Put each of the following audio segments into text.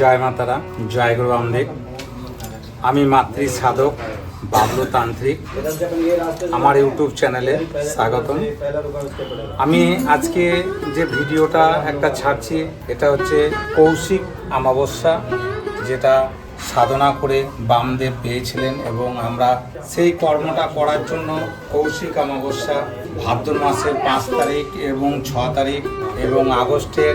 জয় মাতারা, জয় গুরু বামদেব আমি মাতৃ সাধক, বাবলু তান্ত্রিক। আমার ইউটিউব চ্যানেলে স্বাগতম। আমি আজকে যে ভিডিওটা একটা ছাড়ছি, এটা হচ্ছে কৌশিক অমাবস্যা, যেটা সাধনা করে বামদেব পেয়েছিলেন এবং আমরা সেই কর্মটা করার জন্য কৌশিক অমাবস্যা ভাদ্র মাসের পাঁচ তারিখ এবং ছ তারিখ এবং আগস্টের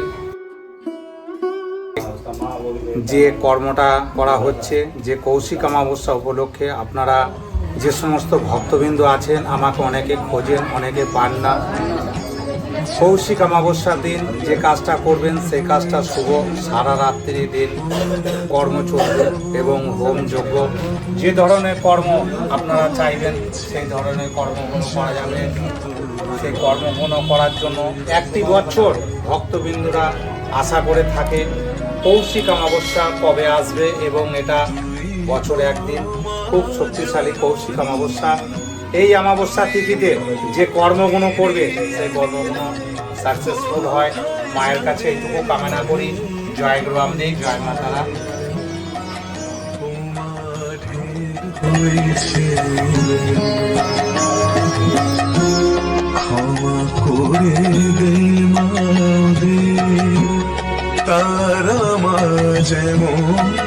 যে কর্মটা করা হচ্ছে, যে কৌশিক অমাবস্যা উপলক্ষে আপনারা যে সমস্ত ভক্তবৃন্দ আছেন, আমাকে অনেকে খোঁজেন, অনেকে পান না। কৌশিক অমাবস্যার দিন যে কাজটা করবেন, সেই কাজটা শুভ। সারা রাত্রি দিন কর্ম চলবে এবং হোম যজ্ঞ যে ধরনের কর্ম আপনারা চাইবেন, সেই ধরনের কর্মগুলো করা যাবে। সেই কর্মগুলো করার জন্য একটি বছর ভক্তবিন্দুরা আশা করে থাকে। কৌশিক অমাবস্যা কবে আসবে এবং এটা বছরে একদিন। খুব শক্তিশালী কৌশিক অমাবস্যা। এই অমাবস্যা তিথিতে যে কর্মগুলো করবে, সেই কর্মগুলো সাকসেসফুল হয়। মায়ের কাছে এইটুকু কামনা করি। জয় গুরু আমদেব জয় মাতারা ক্ষমা করে দে মাদে Tarama Cemo.